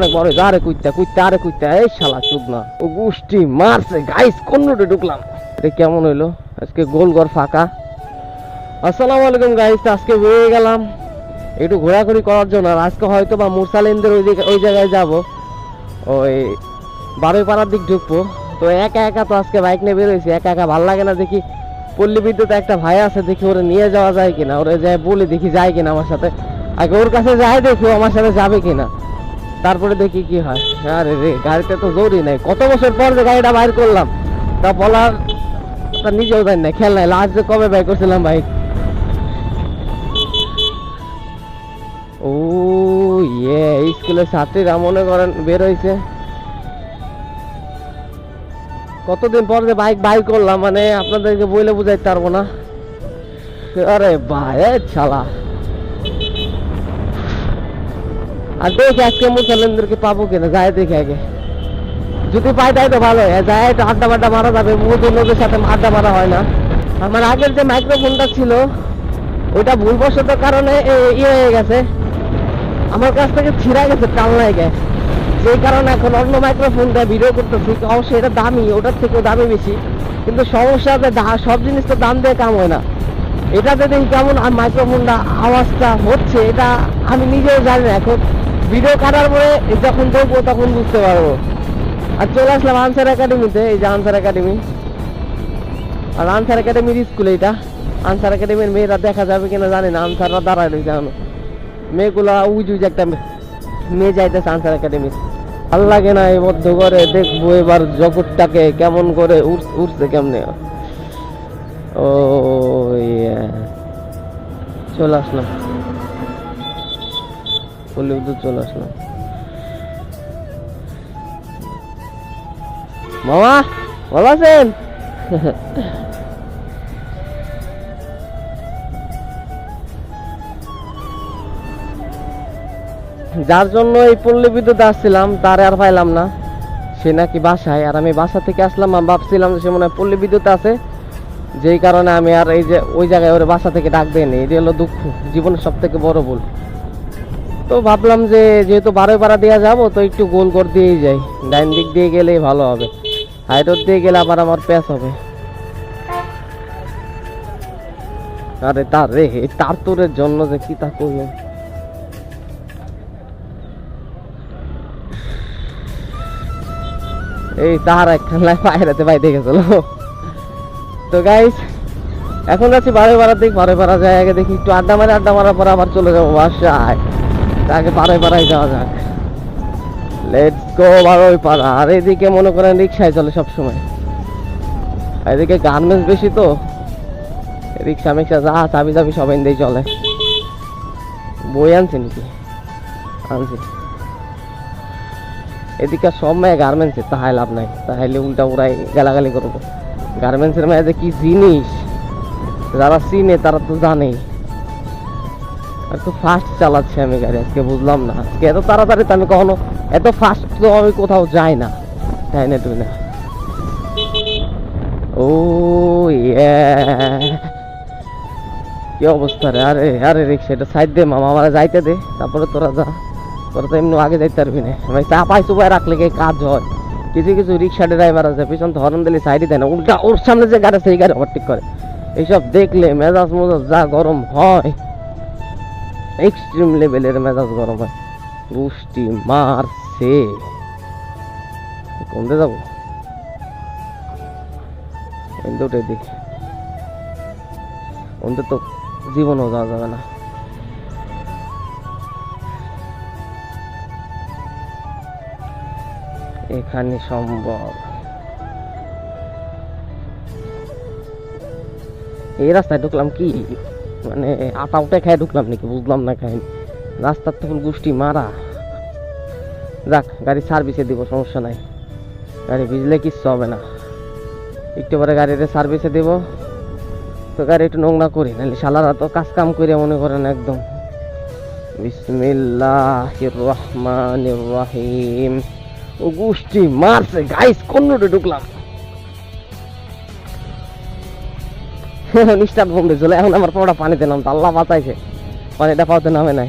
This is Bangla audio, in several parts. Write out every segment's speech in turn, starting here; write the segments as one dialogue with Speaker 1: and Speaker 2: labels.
Speaker 1: অনেক বড় আরে কুইতা কুইতা, আরে কুইতা, এই শালা ও মারছে, গাইস ঢুকলাম? এটা কেমন হইল? আজকে ফাঁকা। আসসালামু আলাইকুম, গাইস, আজকে বেরিয়ে গেলাম। একটু ঘোরাঘুরি করার জন্য, আর আজকে হয়তো বা মুরসালিনদের ওই দিকে ওই জায়গায় যাব। ওই দিক ঢুকবো। তো একা একা তো আজকে বাইক নিয়ে বেরোইছি একা একা ভালো লাগে না, দেখি পল্লী বিদ্যুৎ একটা ভাই আছে, দেখি ওরে নিয়ে যাওয়া যায় কিনা, ওরে যাই বলি দেখি যায় কিনা আমার সাথে। আগে ওর কাছে যায় দেখি আমার সাথে যাবে কিনা। তারপরে দেখি কি হয়। আরে রে, গাড়িতে তো জোরই নাই। কত বছর পর যে গাড়িটা বাইর করলাম, তা বলার তা নিজেও জানি না, খেয়াল নাই। লাস্ট যে কবে বাইর করছিলাম বাইক ও ইয়ে স্কুলের ছাত্রীরা মনে করেন বের হয়েছে কতদিন পর যে বাইক বাইর করলাম মানে আপনাদেরকে বইলে বুঝাইতে পারব না। আরে ভাই ছালা আর দেখি আজকে মুসলিমদেরকে পাবো কিনা, যায় দেখি আগে। যদি পাই তাই তো ভালো যায় একটু আড্ডা বাড্ডা মারা যাবে লোকের সাথে আড্ডা মারা হয় না। আমার আগের যে মাইক্রোফোনটা ছিল, ওইটা ভুলবশত কারণে ইয়ে হয়ে গেছে। আমার কাছ থেকে ছিঁড়া গেছে টাল গে যেই কারণে এখন অন্য মাইক্রোফোন দিয়ে ভিডিও করতেছি অবশ্যই এটা দামি, ওটার থেকেও দামি বেশি। কিন্তু সমস্যা যে সব জিনিস তো দাম দিয়ে কাম হয় না। এটা যদি কেমন মাইক্রোফোনটা আওয়াজটা হচ্ছে, এটা আমি নিজেও জানি না। এখন ভিডিও কাটার পরে যখন দেখব তখন বুঝতে পারব। আর চলে আসলাম আনসার একাডেমিতে এই যে আনসার একাডেমি আর আনসার একাডেমির স্কুল এটা। আনসার একাডেমির মেয়েরা দেখা যাবে কিনা জানি না আনসাররা দাঁড়ায় রয়েছে এখনও। মেয়েগুলা উজ উজ একটা মেয়ে যাইতেছে আনসার একাডেমি ভালো লাগে না এই মধ্য করে, দেখব এবার জগৎটাকে কেমন করে উঠ- উঠছে কেমনে। ও। চলে আসলাম। পল্লীবিদ্যুৎ চলে আসলাম মামা, ভালো আছেন? যার জন্য এই পল্লী বিদ্যুৎ আসছিলাম, তার আর পাইলাম না। সে নাকি বাসায়, আর আমি বাসা থেকে আসলাম, আমি ভাবছিলাম যে সে মনে হয় পল্লী বিদ্যুৎ আছে। যেই কারণে আমি আর এই যে, ওই জায়গায় ওর বাসা থেকে ডাক দেয়নি। এটি হলো দুঃখ, জীবনের সব থেকে বড় ভুল। তো ভাবলাম যে যেহেতু বারো পাড়া দেওয়া যাব, তো একটু গোল করে দিয়েই যাই। ডাইন দিক দিয়ে গেলেই ভালো হবে। হাই রোড দিয়ে গেলে আবার আমার প্যাস হবে। আরে তার রে, তার তোরের জন্য যে কি তা করলেন এই তার একখান বাইরেতে বাইরে গেছিল তো গাইস এখন যাচ্ছি বারো পাড়ার দিক বারো পাড়া যায় আগে দেখি, একটু আড্ডা মারে, আড্ডা মারার পর আবার চলে যাব বাসায়। তা পাড়ায় পাড়ায় যাওয়া যাক। লেটস গো বারোই পাড়া। আর এদিকে মনে করেন রিক্সায় চলে সবসময়। এদিকে গার্মেন্টস বেশি তো। রিক্সা মিক্সা যা চাবি চাবি সব এনদেই চলে। বই আনছে নাকি? আনছি। এদিকে সব মেয়ে গার্মেন্টসে, তাহাই লাভ নাই। তাহলে উল্টা উড়াই গালাগালি করব। গার্মেন্টসের মেয়ে যে কি জিনিস? যারা চিনে তারা তো জানেই। আর ফাস্ট চালাচ্ছি আমি গাড়ি, আজকে বুঝলাম না। আজকে এত তাড়াতাড়ি আমি কখনো, এত ফাস্ট তো আমি কোথাও যাই না। তাই না তুই না ও কি অবস্থা রে? আরে আরে, রিক্সা, এটা সাইড দে মামা, আমার যাইতে দে। তারপরে তোরা যা। তোরা তো এমনি আগে যাইতে পারবি না। ভাই, চা পাই চুপায় রাখলে কি কাজ হয়? কিছু কিছু রিক্সা ড্রাইভার আছে, পিছন তো হরন দিলে সাইডে দেয় না। উল্টা ওর সামনে যে গাড়ি সেই গাড়ি ওভারটেক করে। এইসব দেখলে মেজাজ মেজাজ যা গরম হয়। এক্সট্রিম লেভেলের মেজাজ গরম হয়। গুষ্টি মারছে। কোনতে যাব? দুটোই দেখি। ওদের তো জীবনও যাওয়া যাবে না। এখানে সম্ভব। এই রাস্তায় ঢুকলাম কি? মানে আটা উঠে খাই ঢুকলাম নাকি? বুঝলাম না খাই রাস্তার তখন গোষ্ঠী মারা। যাক, গাড়ি সার্ভিসে দিব, সমস্যা নাই। গাড়ি ভিজলে কিচ্ছু হবে না। একটু পরে গাড়িতে সার্ভিসে দিব। তো গাড়ি একটু নোংরা করি, নাহলে শালারা তো কাজ কাম করে মনে করেন একদম। বিসমিল্লাহ রহমান রাহিম। ও গোষ্ঠী মারছে। গাইস কোন রোডে ঢুকলাম? নিষ্ঠার বন্ধে চলে এখন আমার পড়া পানিতে নামতো, আল্লাহ বাঁচাইছে। পানিটা পাওয়াতে নামে নাই।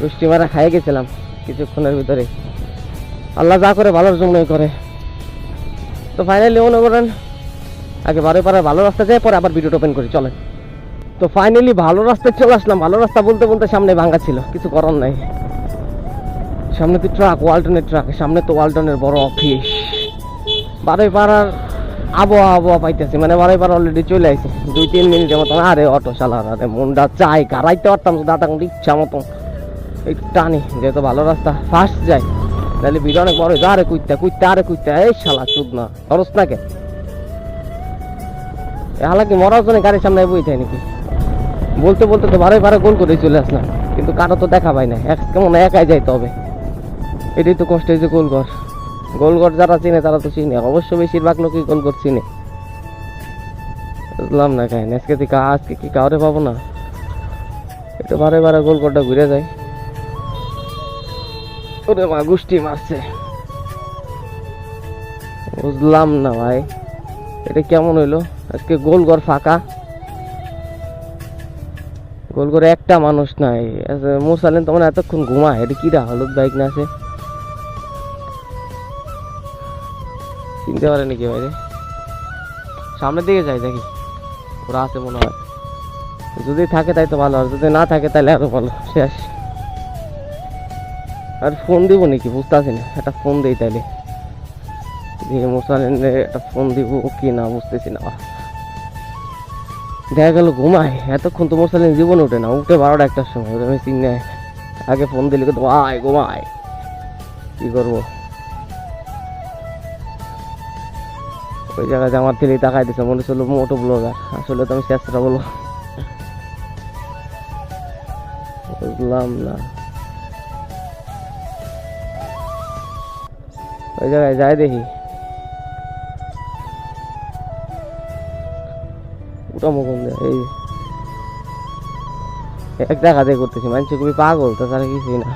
Speaker 1: বৃষ্টি মারা খাইয়ে গেছিলাম কিছুক্ষণের ভিতরে। আল্লাহ যা করে ভালোর জন্যই করে। তো ফাইনালি মনে করেন, আগে বারো পাড়ার ভালো রাস্তা যায়, পরে আবার ভিডিওটা ওপেন করি, চলেন। তো ফাইনালি ভালো রাস্তায় চলে আসলাম। ভালো রাস্তা বলতে বলতে সামনে ভাঙা ছিল, কিছু করার নাই। সামনে তো ট্রাক ওয়ালটনের ট্রাক সামনে তো ওয়ালটনের বড় অফিস বারোই পাড়ার আবহাওয়া আবহাওয়া পাইতেছি মানে বারোই পাড়া অলরেডি চলে আসছে দুই, তিন মিনিটের মতন, আরে অটো চালার আরে মনটা চাই গাড়াইতে পারতাম দাদা ইচ্ছা মতন। টানি, যেহেতু ভালো রাস্তা ফার্স্ট যাই। তাহলে ভিড় অনেক বড় হয়েছে আরে কুইতে কুইতে আরে কুইতে এই শালা চুদ না খরচ না কে? হালাকি জন্য গাড়ির সামনে বই থাকে নাকি? বলতে বলতে তো বারো গোল করে চলে আসলাম। কিন্তু কারও তো দেখা পাই না, এক কেমন একাই যাইতে হবে। এটাই তো কষ্ট হয়েছে গোলঘর গোলঘর যারা চিনে, তারা তো চিনে। অবশ্য বেশিরভাগ লোকই গোলঘর চিনে। বুঝলাম না কাহিনী আজকে থেকে আজকে কি কাউরে পাবো না? একটু বারে বারে গোলঘরটা ঘুরে যায় ওরে মা গুষ্টি মারছে। বুঝলাম না ভাই। এটা কেমন হইল? আজকে গোলঘর ফাঁকা। গোল করে একটা মানুষ নাই। মুসালেন তোমার এতক্ষণ ঘুমায়। এটা কিরা হলুদ বাইক না আছে চিনতে পারে নাকি ভাই রে সামনের দিকে যাই দেখি। ওরা আছে মনে হয়। যদি থাকে তাই তো ভালো, আর যদি না থাকে তাহলে আরও ভালো। শেষ আর ফোন দিব নাকি? বুঝতে পারছি না। একটা ফোন দিই তাইলে। দিয়ে একটা ফোন দিব কি না, বুঝতেছি না। দেখা গেল ঘুমায়। এতক্ষণ তো মোসালিন জীবন ওঠে না। উঠে বারোটা একটার সময়। আমি চিনে আগে ফোন দিলে কিন্তু, আয়, ঘুমায়। কি করব? ওই জায়গায় আমার থেকে তাকাই দিছে, মনে ছিল মোটো ব্লগার আসলে তো আমি চেষ্টা বলো বুঝলাম না। ওই জায়গায় যাই দেখি। ওটা মুখম এই এক জায়গাতে করতেছি মানুষ খুবই পাগল তাছাড়া কিছুই না।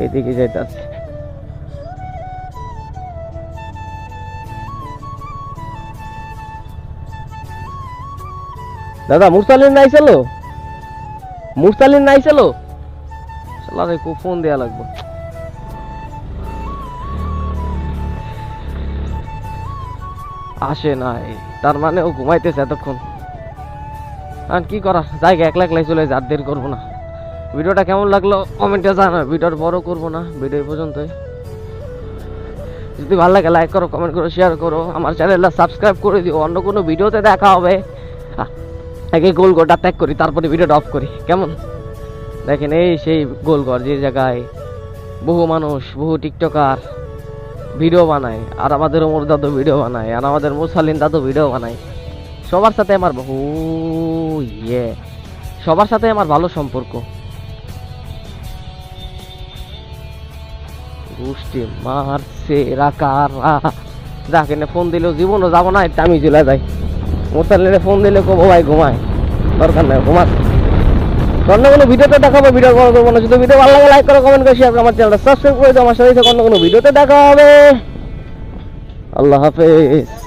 Speaker 1: এইদিকে যাইতাছে। দাদা, মুরসালিন নাই চলো মুরসালিন নাই চলো সালারে কো ফোন দেয়া লাগবে। আসে নাই, তার মানে ও ঘুমাইতেছে এতক্ষণ। আর কি করার জায়গা একলা একলাই চলে যায়, আর দেরি করব না। ভিডিওটা কেমন লাগল কমেন্টে জানা ভিডিওর বড় করব না, ভিডিও এই পর্যন্তই। যদি ভালো লাগে লাইক করো কমেন্ট করো শেয়ার করো, আমার চ্যানেলটা সাবস্ক্রাইব করে দিও, অন্য কোনো ভিডিওতে দেখা হবে। আগে গোল গোটা ত্যাগ করি, তারপরে ভিডিওটা অফ করি। কেমন? দেখেন এই সেই গোলঘর যে জায়গায় বহু মানুষ, বহু টিকটকার ভিডিও বানায়, আর আমাদের ওমর দাদু ভিডিও বানায়, আর আমাদের মুসালিন দাদু ভিডিও বানায়। সবার সাথে আমার বহু ইয়ে। সবার সাথে আমার ভালো সম্পর্ক। গোষ্ঠী মারছে রাকারা। যাকে ফোন দিলেও জীবনও যাব না এটা আমি চলে যাই। মোতালিনে ফোন দিলে কবো, ভাই ঘুমায় দরকার নাই, ঘুমাক। অন্য কোনো ভিডিওতে দেখাবো ভিডিও কল করব না যদি ভিডিও ভালো লাগে লাইক করো কমেন্ট করে শেয়ার আমার চ্যানেলটা সাবস্ক্রাইব করে দাও আমার সাথে অন্য কোনো ভিডিওতে দেখা হবে। আল্লাহ হাফেজ।